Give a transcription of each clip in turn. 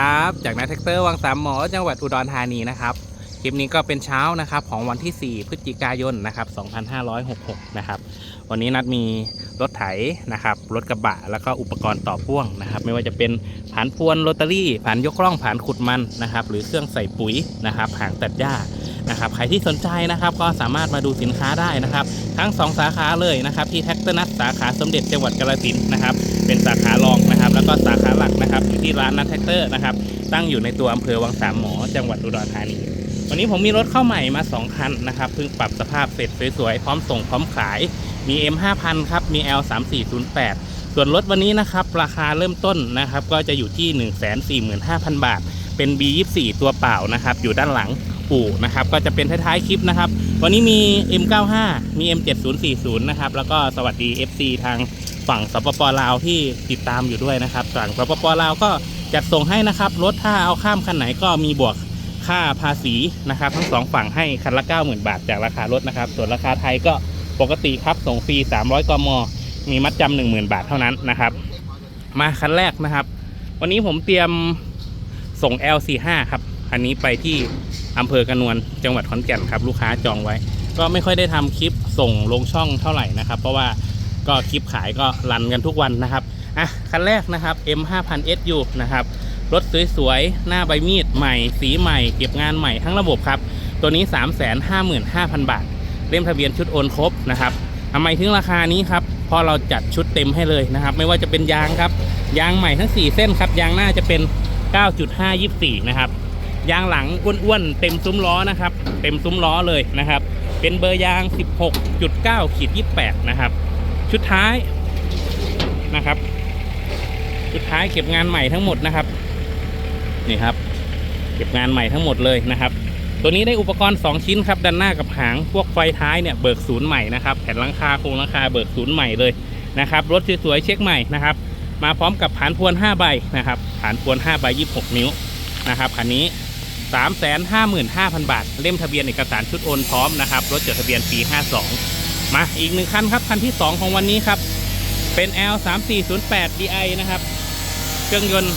ครับจากนักแท็กเตอร์วังสามหมอจังหวัดอุดรธานีนะครับคลิปนี้ก็เป็นเช้านะครับของวันที่ 4 พฤศจิกายนนะครับ 2566 นะครับ วันนี้นัดมีรถไถนะครับ รถกระบะแล้วก็อุปกรณ์ต่อพ่วงนะครับ ไม่ว่าจะเป็นผานพวนโรตารี่ผานยกล่องผานขุดมันนะครับ หรือเครื่องใส่ปุ๋ยนะครับหางตัดหญ้านะครับ ใครที่สนใจนะครับก็สามารถมาดูสินค้าได้นะครับ ทั้ง 2 สาขาเลยนะครับ ที่แท็กเตอร์นัทสาขาสมเด็จจังหวัดกาฬสินธุ์นะครับ เป็นสาขารองนะครับ แล้วก็สาขาหลักนะครับอยู่ที่ร้านนัทแท็กเตอร์นะครับ ตั้งอยู่ในตัวอำเภอวังสามหมอ จังหวัดอุดรธานี วันนี้ผมมีรถเข้าใหม่มา 2 คันนะครับ เพิ่งปรับสภาพเสร็จสวยๆ พร้อมส่งพร้อมขาย มี M 5 0 0 0ครับ มี L 3 4 0 8ส่วนรถวันนี้นะครับ ราคาเริ่มต้นนะครับ ก็จะอยู่ที่ 1 4 5 0 0 0 บาท เป็น B 2 4ตัวเปล่านะครับ อยู่ด้านหลัง อู่นะครับก็จะเป็นท้ายๆคลิปนะครับ วันนี้มี M 9 5 มี M 7 0 4 0 นะครับแล้วก็สวัสดี FC ทางฝั่งสปปลาวที่ติดตามอยู่ด้วยนะครับฝั่งสปปลาวก็จัดส่งให้นะครับรถถ้าเอาข้ามคันไหนก็มีบวกค่าภาษีนะครับ ทั้งสองฝั่งให้คันละ 90,000 บาทจากราคารถนะครับ ส่วนราคาไทยก็ปกติครับส่งฟรี 300 กม มีมัดจำ10,000 บาทเท่านั้นนะครับ มาคันแรกนะครับ วันนี้ผมเตรียมส่ง L45 ครับ อันนี้ไปที่ อำเภอกระนวนจังหวัดขอนแก่นครับลูกค้าจองไว้ ก็ไม่ค่อยได้ทำคลิปส่งลงช่องเท่าไหร่นะครับ เพราะว่าก็คลิปขายก็รันกันทุกวันนะครับอะคันแรกนะครับ M5000SU นะครับรถสวยๆ หน้าใบมีดใหม่ สีใหม่ เก็บงานใหม่ทั้งระบบครับ ตัวนี้ 355,000 บาท เล่มทะเบียนชุดโอนครบนะครับทำไมถึงราคานี้ครับเพราะเราจัดชุดเต็มให้เลยนะครับ ไม่ว่าจะเป็นยางครับ ยางใหม่ทั้ง 4 เส้นครับ ยางหน้าจะเป็น 9.524 นะครับ ยางหลังอ้วนๆเต็มซุ้มล้อนะครับ เต็มซุ้มล้อเลยนะครับ เป็นเบอร์ยาง 16.9ขีด28 นะครับ ชุดท้ายนะครับ ชุดท้ายเก็บงานใหม่ทั้งหมดนะครับนี่ครับ เก็บงานใหม่ทั้งหมดเลยนะครับ ตัวนี้ได้อุปกรณ์ 2 ชิ้นครับด้านหน้ากับหางพวกไฟท้ายเนี่ยเบิกศูนย์ใหม่นะครับแผ่นลังคาโครงลังคาเบิกศูนย์ใหม่เลยนะครับรถสวยๆเช็คใหม่นะครับมาพร้อมกับผานพวน5ใบนะครับผานพวน5ใบ26 นิ้วนะครับคันนี้ 355,000 บาท เล่มทะเบียนเอกสารชุดโอนพร้อมนะครับ รถจดทะเบียนปี 52 มาอีกหนึ่งคันครับ คันที่ 2 ของวันนี้ครับ เป็น L 3 4 0 8 DI นะครับ เครื่องยนต์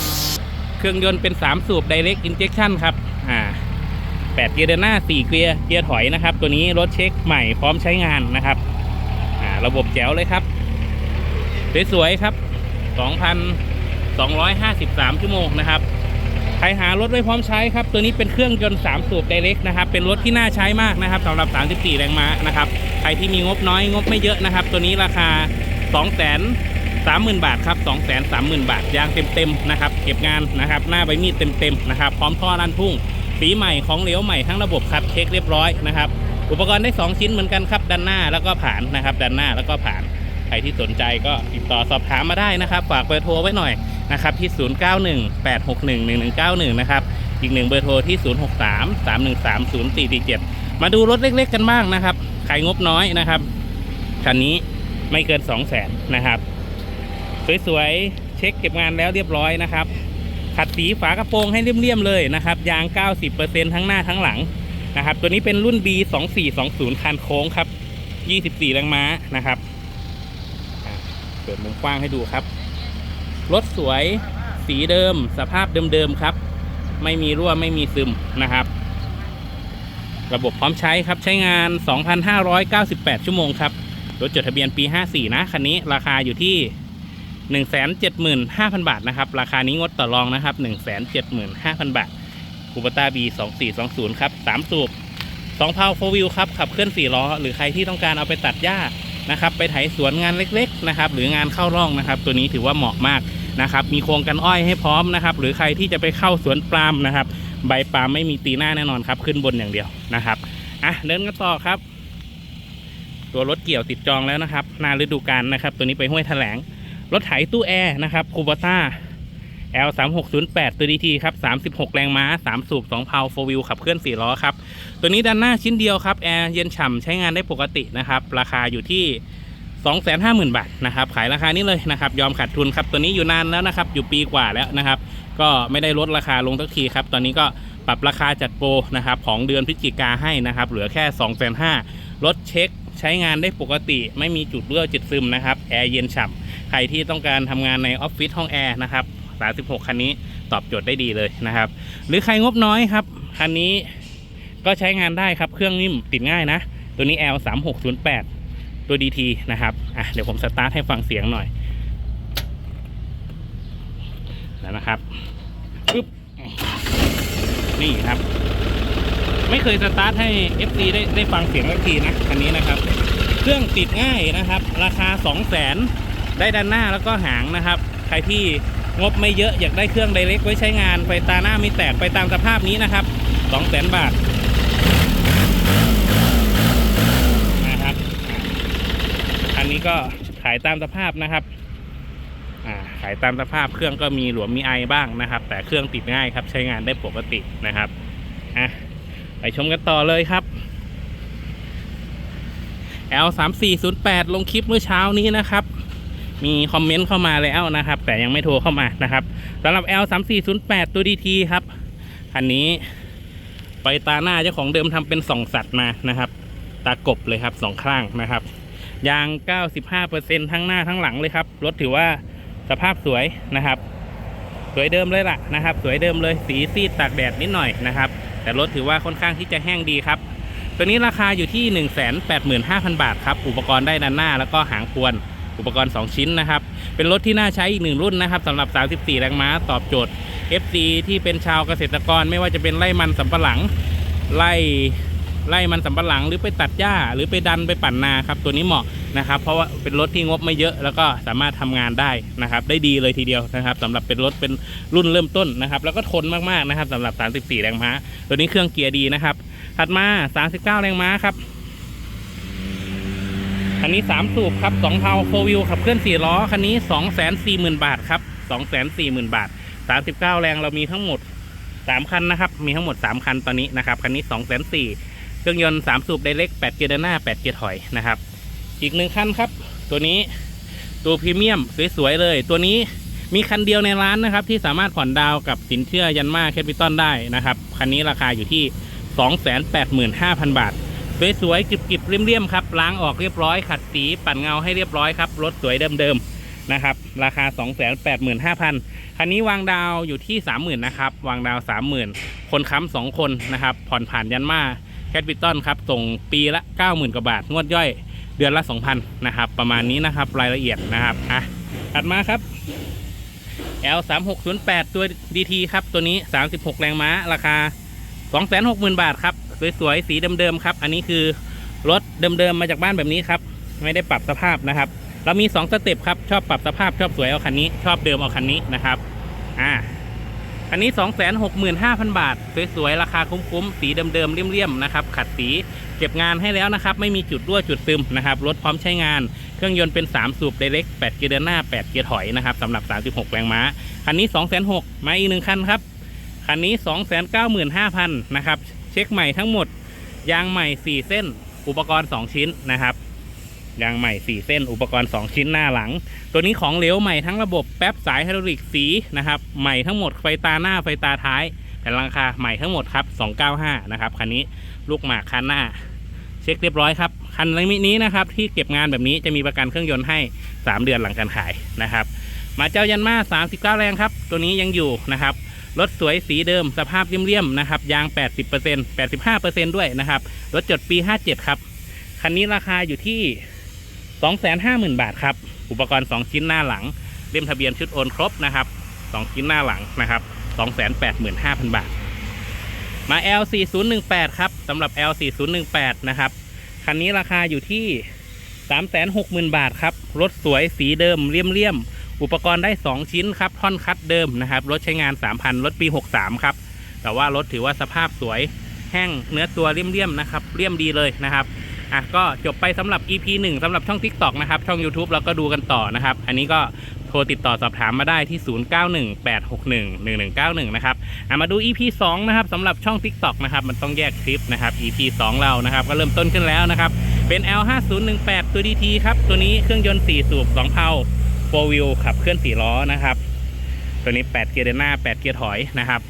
เครื่องยนต์เป็น 3 สูบ Direct Injection ครับ อ่า8เกียร์เดินหน้า 4 เกียร์เกียร์ถอยนะครับ ตัวนี้รถเช็คใหม่พร้อมใช้งานนะครับ อ่า ระบบแจ๋วเลยครับ สวยๆครับ 2,253 ชั่วโมงนะครับ ใครหารถไว้พร้อมใช้ครับ ตัวนี้เป็นเครื่องยนต์3สูบ Direct นะครับ เป็นรถที่น่าใช้มากนะครับสำหรับ 34 แรงม้านะครับ ใครที่มีงบน้อยงบไม่เยอะนะครับ ตัวนี้ราคา 2 0 0 0 0 30,000 บาทครับ2 3 0 0 0 0 บาท ยางเต็มๆนะครับ เก็บงานนะครับ หน้าใบมีดเต็มๆนะครับ พร้อมท่อรันทุ่งสีใหม่ของเหลวใหม่ทั้งระบบครับ เช็คเรียบร้อยนะครับ อุปกรณ์ได้ 2 ชิ้นเหมือนกันครับ ด้านหน้าแล้วก็ผ่านนะครับ ด้านหน้าแล้วก็ผ่าน ใครที่สนใจก็ติดต่อสอบถามมาได้นะครับ ฝากเบอร์โทรไว้หน่อยนะครับที่ 0918611191 นะครับ อีกหนึ่งเบอร์โทรที่ 0633130447 มาดูรถเล็กๆกันบ้างนะครับ ใครงบน้อยนะครับคันนี้ไม่เกิน 2 0 0 0 0 0นะครับ สวยๆ เช็คเก็บงานแล้วเรียบร้อยนะครับ ขัดสีฝากระโปรงให้เลี่ยมๆเลยนะครับ ยาง 90%ทั้งหน้าทั้งหลังนะครับ ตัวนี้เป็นรุ่น B 2 4 2 0คันโค้งครับ 24 แรงม้านะครับ ปิดมุมกว้างให้ดูครับ รถสวยสีเดิม สภาพเดิมๆครับ ไม่มีรั่วไม่มีซึมนะครับ ระบบพร้อมใช้ครับใช้งาน 2,598 ชั่วโมงครับ รถจดทะเบียนปี 54 นะคันนี้ราคาอยู่ที่ 175,000 บาทนะครับ ราคานี้งดต่อรองนะครับ 175,000 บาทคูปต้า B 2420 ครับ 3 สูบ2เพาโฟวิวครับขับเคลื่อน4ล้อ หรือใครที่ต้องการเอาไปตัดหญ้า นะครับ ไปไถสวนงานเล็กๆนะครับ หรืองานเข้าร่องนะครับ ตัวนี้ถือว่าเหมาะมากนะครับ มีโครงกันอ้อยให้พร้อมนะครับ หรือใครที่จะไปเข้าสวนปาล์มนะครับ ใบปาล์มไม่มีตีหน้าแน่นอนครับ ขึ้นบนอย่างเดียวนะครับอะเดินกันต่อครับ ตัวรถเกี่ยวติดจองแล้วนะครับนาฤดูกาลนะครับ ตัวนี้ไปห้วยแถลงรถไถตู้แอร์นะครับคูบต้า L 3 6 0 8ตัวดีทีครับ36 แรงม้า 3 สูบ 2 เพาโฟวิวขับเคลื่อน 4 ล้อครับ ตัวนี้ด้านหน้าชิ้นเดียวครับ แอร์เย็นฉ่ำใช้งานได้ปกตินะครับ ราคาอยู่ที่ 250,000 บาทนะครับ ขายราคานี้เลยนะครับ ยอมขาดทุนครับ ตัวนี้อยู่นานแล้วนะครับ อยู่ปีกว่าแล้วนะครับ ก็ไม่ได้ลดราคาลงทักทีครับ ตอนนี้ก็ปรับราคาจัดโปรนะครับของเดือนพฤศจิกาให้นะครับ เหลือแค่ 2 5 0 0 0รถเช็คใช้งานได้ปกติไม่มีจุดเลื่อจุดซึมนะครับ แอร์เย็นฉ่ำใครที่ต้องการทำงานในออฟฟิศห้องแอร์นะครับ 36 คันนี้ตอบโจทย์ได้ดีเลยนะครับ หรือใครงบน้อยครับ คันนี้ก็ใช้งานได้ครับ เครื่องนิ่มติดง่ายนะ ตัวนี้ L 3 6 0 8ตัว DT นะครับอะเดี๋ยวผมสตาร์ทให้ฟังเสียงหน่อย แล้วนะครับปึ๊บนี่ครับ ไม่เคยสตาร์ทให้ FC ได้ได้ฟังเสียงสักทีนะคันนี้นะครับ เครื่องติดง่ายนะครับ ราคา 2 0 0 0 0 0ได้ด้านหน้าแล้วก็หางนะครับ ใครที่ งบไม่เยอะอยากได้เครื่องไดเรกไว้ใช้งานไฟตาหน้าไม่แตกไปตามสภาพนี้นะครับ2 0 0 0 0 0 บาทนะครับอันนี้ก็ขายตามสภาพนะครับขายตามสภาพเครื่องก็มีหลวมมีไอบ้างนะครับ แต่เครื่องติดง่ายครับใช้งานได้ปกตินะครับอะไปชมกันต่อเลยครับ L 3 4 0 8ลงคลิปเมื่อเช้านี้นะครับ มีคอมเมนต์เข้ามาแล้วนะครับ แต่ยังไม่โทรเข้ามานะครับสำหรับ L 3 4 0 8ตัว DT ครับคันนี้ไปตาหน้าเจ้าของเดิมทำเป็นสองสัตว์มานะครับ ตากบเลยครับสองข้างนะครับยาง 95%ทั้งหน้าทั้งหลังเลยครับ รถถือว่าสภาพสวยนะครับ สวยเดิมเลยล่ะนะครับ สวยเดิมเลยสีซีดตากแดดนิดหน่อยนะครับ แต่รถถือว่าค่อนข้างที่จะแห้งดีครับ ตัวนี้ราคาอยู่ที่ 185,000 บาทครับ อุปกรณ์ได้ด้านหน้าแล้วก็หางพวน อุปกรณ์ 2 ชิ้นนะครับ เป็นรถที่น่าใช้อีกหนึ่งรุ่นนะครับสำหรับ 34 แรงม้าตอบโจทย์ FC ที่เป็นชาวเกษตรกรไม่ว่าจะเป็นไร่มันสำปะหลังไร่ไร่มันสำปะหลังหรือไปตัดหญ้า หรือไปดันไปปั่นนาครับตัวนี้เหมาะนะครับ เพราะว่าเป็นรถที่งบไม่เยอะ แล้วก็สามารถทำงานได้นะครับ ได้ดีเลยทีเดียวนะครับสำหรับเป็นรถเป็นรุ่นเริ่มต้นนะครับ แล้วก็ทนมากๆนะครับสำหรับ 34 แรงม้า ตัวนี้เครื่องเกียร์ดีนะครับ ถัดมา 39 แรงม้าครับ คันนี้ 3 สูบครับ2เพาโฟวิวขับเคลื่อน 4 ล้อ คันนี้ 240,000 บาทครับ 240,000 บาท 39 แรงเรามีทั้งหมด 3 คันนะครับ มีทั้งหมด 3 คันตอนนี้นะครับ คันนี้240,000เครื่องยนต์ 3 สูบไดเล็ก 8 เกียร์เดินหน้า 8 เกียร์ถอยนะครับ อีกหนึ่งคันครับ ตัวนี้ตัวพรีเมียมสวยๆเลย ตัวนี้มีคันเดียวในร้านนะครับ ที่สามารถผ่อนดาวกับสินเชื่อยันมาแคปิตอลได้นะครับ คันนี้ราคาอยู่ที่ 285,000 บาท สวยๆกริบๆเรียมๆครับล้างออกเรียบร้อยขัดสีปั่นเงาให้เรียบร้อยครับรถสวยเดิมๆนะครับ ราคา 285,000คันนี้วางดาวอยู่ที่ 30,000นะครับวางดาว 30,000 คนค้ำสองคนนะครับผ่อนผ่านยันมาแคปิตอลครับส่งปีละ 90,000 กว่าบาท งวดย่อยเดือนละ 2,000นะครับประมาณนี้นะครับรายละเอียดนะครับอะถัดมาครับ L 3 6 0 8 ตัว DT ครับตัวนี้ 36 แรงม้าราคา 260,000 บาทครับ สวยๆสีเดิมๆครับ อันนี้คือรถเดิมๆมาจากบ้านแบบนี้ครับ ไม่ได้ปรับสภาพนะครับ เรามี 2 สเต็ปครับชอบปรับสภาพชอบสวยเอาคันนี้ ชอบเดิมเอาคันนี้นะครับอ่าอันนี้ 265,000 บาท สวยๆ ราคาคุ้มๆ สีเดิมๆ เลี่ยมๆ นะครับ ขัดสีเก็บงานให้แล้วนะครับ ไม่มีจุดรั่วจุดซึมนะครับ รถพร้อมใช้งาน เครื่องยนต์เป็น 3 สูบไดเล็ก8เกียร์เดินหน้า 8 เกียร์ถอยนะครับสำหรับ 36 แรงม้า คันนี้ 206,000มาอีกหนึ่งคันครับ คันนี้ 295,000 นะครับ เช็คใหม่ทั้งหมด ยางใหม่ 4 เส้น อุปกรณ์ 2 ชิ้นนะครับ ยางใหม่ 4 เส้น อุปกรณ์ 2 ชิ้นหน้าหลัง ตัวนี้ของเหลวใหม่ทั้งระบบแป๊บสายไฮดรอลิกสีนะครับใหม่ทั้งหมดไฟตาหน้าไฟตาท้ายแผ่นลังคาใหม่ทั้งหมดครับ 295 นะครับคันนี้ลูกหมากคันหน้า เช็คเรียบร้อยครับคันนี้นะครับที่เก็บงานแบบนี้จะมีประกันเครื่องยนต์ให้ 3 เดือนหลังการขายนะครับมาเจ้ายันมา39 แรงครับ ตัวนี้ยังอยู่นะครับ รถสวยสีเดิมสภาพเลี่ยมๆนะครับ ยาง 80% 85%ด้วยนะครับ รถจดปี 57 ครับ คันนี้ราคาอยู่ที่ 250,000 บาทครับ อุปกรณ์ 2 ชิ้นหน้าหลัง เล่มทะเบียนชุดโอนครบนะครับ 2 ชิ้นหน้าหลังนะครับ 285,000 บาท มา L4018 ครับสำหรับ L4018 นะครับ คันนี้ราคาอยู่ที่ 360,000 บาทครับ รถสวยสีเดิมเลี่ยมๆ อุปกรณ์ได้ 2 ชิ้นครับ ท่อนคัดเดิมนะครับ รถใช้งาน 3,000 รถปี 63 ครับ แต่ว่ารถถือว่าสภาพสวย แห้งเนื้อตัวเลี่ยมๆนะครับ เลี่ยมดีเลยนะครับ อะก็จบไปสำหรับ EP 1สำหรับช่อง TikTok นะครับ ช่อง YouTube เราก็ดูกันต่อนะครับ อันนี้ก็โทรติดต่อสอบถามมาได้ที่ 0918611191 นะครับอะมาดู EP 2 นะครับสำหรับช่อง TikTok นะครับ มันต้องแยกคลิปนะครับ EP 2 เรานะครับ ก็เริ่มต้นขึ้นแล้วนะครับ เป็น L5018 ตัว DT ครับ ตัวนี้เครื่องยนต์4สูบ2เพา 4 wheel ขับเคลื่อน4ล้อนะครับ ตัวนี้ 8 เกียร์เดินหน้า 8 เกียร์ถอยนะครับ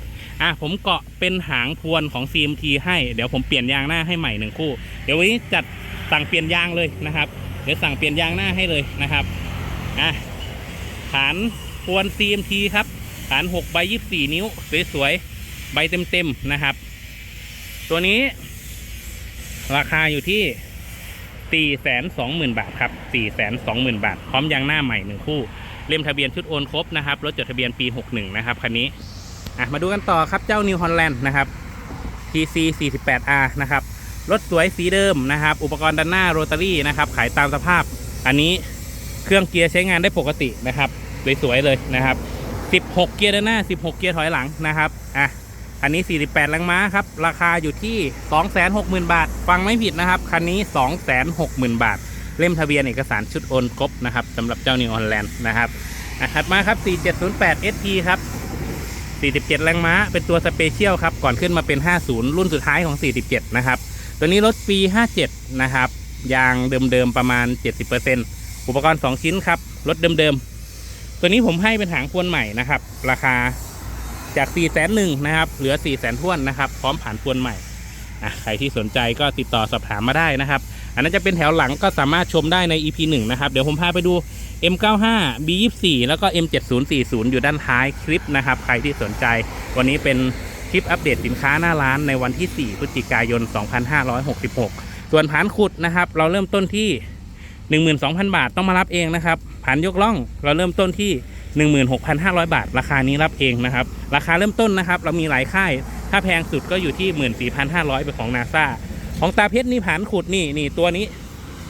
อะผมเกาะเป็นหางพวนของ CMT ให้เดี๋ยวผมเปลี่ยนยางหน้าให้ใหม่หนึ่งคู่ เดี๋ยววันนี้จัดสั่งเปลี่ยนยางเลยนะครับ เดี๋ยวสั่งเปลี่ยนยางหน้าให้เลยนะครับอะฐานพวน CMT ครับฐาน6ใบ24 นิ้ว สวยๆใบเต็มๆนะครับ ตัวนี้ราคาอยู่ที่ 420,000 บาทครับ 420,000 บาท พร้อมยางหน้าใหม่หนึ่งคู่ เล่มทะเบียนชุดโอนครบนะครับ รถจดทะเบียนปี 61 นะครับคันนี้อะมาดูกันต่อครับเจ้า New Holland นะครับ TC 48R นะครับ รถสวยสีเดิมนะครับ อุปกรณ์ด้านหน้าโรตารี่นะครับ ขายตามสภาพ อันนี้เครื่องเกียร์ใช้งานได้ปกตินะครับ สวยๆเลยนะครับ 16 เกียร์ด้านหน้า 16 เกียร์ถอยหลังนะครับ อะ อันนี้ 48แรงม้าครับ ราคาอยู่ที่ 260,000 บาท ฟังไม่ผิดนะครับ คันนี้ 260,000 บาท เล่มทะเบียนเอกสารชุดโอนครบนะครับสำหรับเจ้านิวออนแลนด์นะครับถัดมาครับ 4708 ST ครับ 47 แรงม้า เป็นตัวสเปเชียลครับ ก่อนขึ้นมาเป็น 50 รุ่นสุดท้ายของ 47 นะครับ ตัวนี้รถปี 57 นะครับ ยางเดิมๆ ประมาณ 70%อุปกรณ์ 2 ชิ้นครับ รถเดิมๆ ตัวนี้ผมให้เป็นหางพวนใหม่นะครับ ราคา จาก4 0 0 0 0 0นะครับ เหลือ4 0 0 0 0 0ทวนนะครับ พร้อมผ่านพวนใหม่อะใครที่สนใจก็ติดต่อสอบถามมาได้นะครับ อันนั้นจะเป็นแถวหลังก็สามารถชมได้ใน EP 1 นะครับ เดี๋ยวผมพาไปดู M95 B24 แล้วก็ M7040 อยู่ด้านท้ายคลิปนะครับ ใครที่สนใจ วันนี้เป็นคลิปอัปเดตสินค้าหน้าร้านในวันที่ 4 พฤศจิกายน 2566 ส่วนผานขุดนะครับ เราเริ่มต้นที่ 12,000 บาทต้องมารับเองนะครับผานยกล่องเราเริ่มต้นที่ 16,500 บาท ราคานี้รับเองนะครับ ราคาเริ่มต้นนะครับ เรามีหลายค่าย ถ้าแพงสุดก็อยู่ที่ 14,500เป็นของนาซาของตาเพชรนี่ผานขุดนี่นี่ตัวนี้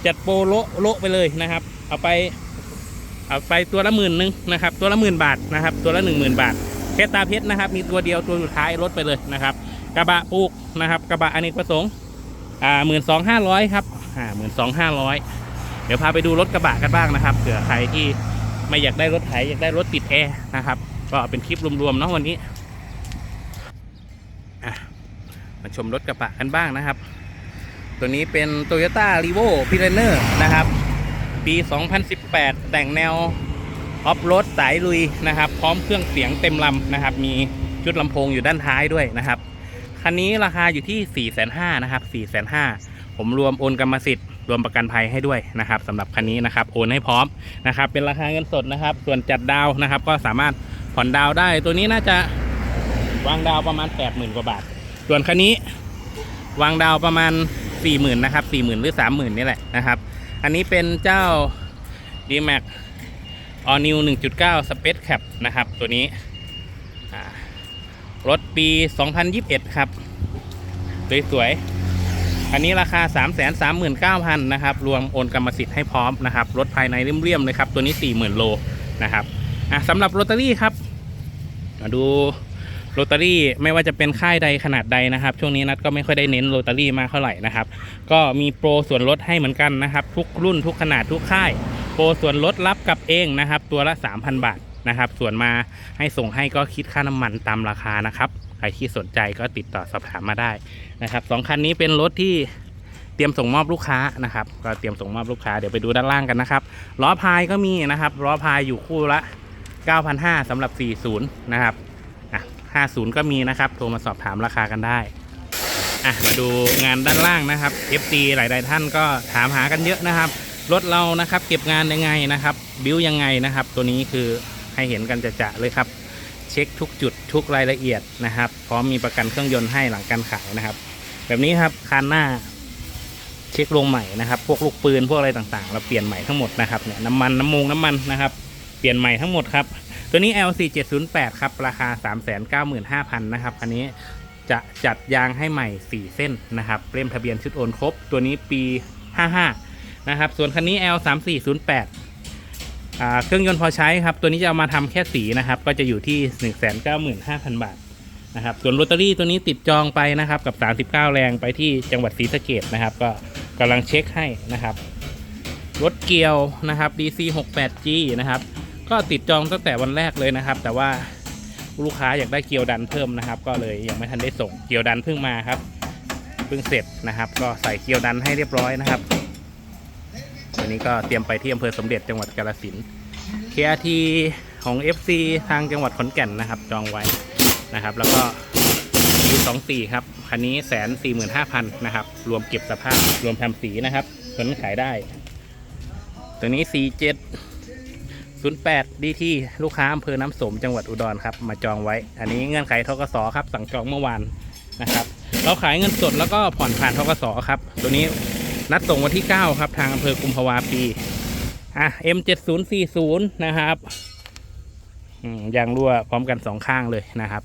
จัดโปรโลโลไปเลยนะครับ เอาไปเอาไปตัวละหมื่นหนึ่งนะครับ ตัวละหมื่นบาทนะครับ ตัวละหนึ่งหมื่นบาทแค่ตาเพชรนะครับ มีตัวเดียวตัวสุดท้ายลดไปเลยนะครับ กระบะปลูกนะครับ กระบะอเนกประสงค์อ่าหมื่นสองห้าร้อยครับอ่าหมื่นสองห้าร้อยเดี๋ยวพาไปดูรถกระบะกันบ้างนะครับเผื่อใครที่ ไม่อยากได้รถไถอยากได้รถติดแอร์นะครับ ก็เป็นคลิปรวมๆเนาะวันนี้มาชมรถกระบะกันบ้างนะครับ ตัวนี้เป็น Toyota r e v o p i r a n e r นะครับ ปี 2018 แต่งแนวออฟโรดสายลุยนะครับ พร้อมเครื่องเสียงเต็มลำนะครับ มีชุดลำโพงอยู่ด้านท้ายด้วยนะครับ คันนี้ราคาอยู่ที่ 4 5 0 0 0นะครับ 4 5 0 0 0 ผมรวมโอนกรรมสิทธิ์ รวมประกันภัยให้ด้วยนะครับสำหรับคันนี้นะครับโอนให้พร้อมนะครับเป็นราคาเงินสดนะครับ ส่วนจัดดาวนะครับ ก็สามารถผ่อนดาวได้ตัวนี้น่าจะวางดาวประมาณ 80,000 กว่าบาท ส่วนคันนี้วางดาวประมาณ 40,000นะครับ40,000 หรือ 30,000 นี่แหละนะครับ อันนี้เป็นเจ้า d m a x All New 1.9 Space Cap นะครับ ตัวนี้อ่ารถปี 2021 ครับ สวยๆ อันนี้ราคา 339,000นะครับ รวมโอนกรรมสิทธิ์ให้พร้อมนะครับ รถภายในเรียมๆเลยครับ ตัวนี้ 40,000 โลนะครับอะสำหรับโรตารี่ครับ มาดูโรตารี่ไม่ว่าจะเป็นค่ายใดขนาดใดนะครับ ช่วงนี้นัดก็ไม่ค่อยได้เน้นโรตารี่มากเท่าไหร่นะครับ ก็มีโปรส่วนลดให้เหมือนกันนะครับ ทุกรุ่นทุกขนาดทุกค่าย โปรส่วนลดรับกับเองนะครับ ตัวละ 3,000 บาทนะครับ ส่วนมาให้ส่งให้ก็คิดค่าน้ำมันตามราคานะครับ ใครที่สนใจก็ติดต่อสอบถามมาได้ นะครับสองคันนี้เป็นรถที่เตรียมส่งมอบลูกค้านะครับ ก็เตรียมส่งมอบลูกค้าเดี๋ยวไปดูด้านล่างกันนะครับล้อพายก็มีนะครับล้อพายอยู่คู่ละ9,500สำหรับ 40 นะครับอะ50 ก็มีนะครับ โทรมาสอบถามราคากันได้อะมาดูงานด้านล่างนะครับ FC หลาย ๆ ท่านก็ถามหากันเยอะนะครับ รถเรานะครับ เก็บงานยังไงนะครับ บิวยังไงนะครับ ตัวนี้คือให้เห็นกันจะๆเลยครับ เช็คทุกจุดทุกรายละเอียดนะครับ พร้อมมีประกันเครื่องยนต์ให้หลังการขายนะครับ แบบนี้ครับคันหน้าเช็คลงใหม่นะครับพวกลูกปืนพวกอะไรต่างๆ เราเปลี่ยนใหม่ทั้งหมดนะครับเนี่ยน้ำมันน้ำมงน้ำมันนะครับ เปลี่ยนใหม่ทั้งหมดครับ ตัวนี้ LC 708 ครับราคา 395,000นะครับอันนี้จะจัดยางให้ใหม่ 4 เส้นนะครับเล่มทะเบียนชุดโอนครบ ตัวนี้ปี 55 นะครับ ส่วนคันนี้ L 3408 เครื่องยนต์พอใช้ครับ ตัวนี้จะเอามาทำแค่สีนะครับ ก็จะอยู่ที่ 195,000 บาท นะครับส่วนโรตารี่ตัวนี้ติดจองไปนะครับกับ 39 แรงไปที่จังหวัดศรีสะเกดนะครับ ก็กำลังเช็คให้นะครับ รถเกียวนะครับ DC 68G นะครับ ก็ติดจองตั้งแต่วันแรกเลยนะครับ แต่ว่าลูกค้าอยากได้เกียวดันเพิ่มนะครับ ก็เลยยังไม่ทันได้ส่งเกียวดันเพิ่งมาครับเพิ่งเสร็จนะครับ ก็ใส่เกียวดันให้เรียบร้อยนะครับวันนี้ก็เตรียมไปที่อำเภอสมเด็จจังหวัดกาฬสินธุ์ KRT ของ FC ทางจังหวัดขอนแก่นนะครับ จองไว้ นะครับ แล้วก็ปี24ครับ คันนี้แสนสี่หมื่นห้าพันนะครับ รวมเก็บสภาพ รวมทำสีนะครับตัวนี้ขายได้ ตัวนี้47 08 DT ลูกค้าอำเภอน้ำสมจังหวัดอุดรครับ มาจองไว้ อันนี้เงื่อนไขทกสครับ สั่งจองเมื่อวานนะครับ เราขายเงินสดแล้วก็ผ่อนผ่านทกสครับ ตัวนี้นัดส่งวันที่ 9 ครับ ทางอำเภอกุมภาวาปีอะ M7040 นะครับ ยางรั่วพร้อมกันสองข้างเลยนะครับ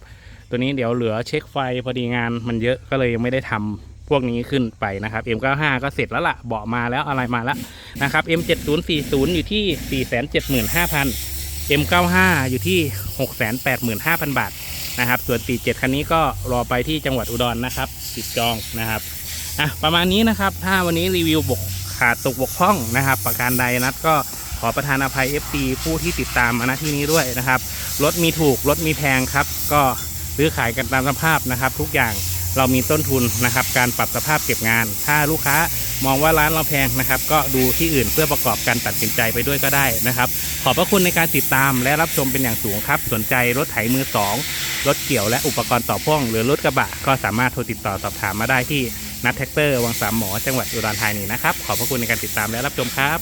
ตัวนี้เดี๋ยวเหลือเช็คไฟพอดีงานมันเยอะก็เลยยังไม่ได้ทำพวกนี้ขึ้นไปนะครับ M95 ก็เสร็จแล้วล่ะเบาะมาแล้วอะไรมาแล้วนะครับ M7040 อยู่ที่ 475,000 M95 อยู่ที่ 685,000 บาทนะครับ ส่วน 47 คันนี้ก็รอไปที่จังหวัดอุดรนะครับ ติดจองนะครับอะประมาณนี้นะครับ ถ้าวันนี้รีวิวบกขาดตกบกพร่องนะครับ ประการใดนัดก็ อประทานอภัย FC ผู้ที่ติดตามมาณที่นี้ด้วยนะครับ รถมีถูกรถมีแพงครับ ก็ซื้อขายกันตามสภาพนะครับ ทุกอย่างเรามีต้นทุนนะครับ การปรับสภาพเก็บงาน ถ้าลูกค้ามองว่าร้านเราแพงนะครับ ก็ดูที่อื่นเพื่อประกอบการตัดสินใจไปด้วยก็ได้นะครับ ขอบพระคุณในการติดตามและรับชมเป็นอย่างสูงครับ สนใจรถไถมือสองรถเกี่ยวและอุปกรณ์ต่อพ่วงหรือรถกระบะ ก็สามารถโทรติดต่อสอบถามมาได้ที่นัดแท็กเตอร์วังสามหมอจังหวัดอุดรธานีนะครับ ขอบพระคุณในการติดตามและรับชมครับ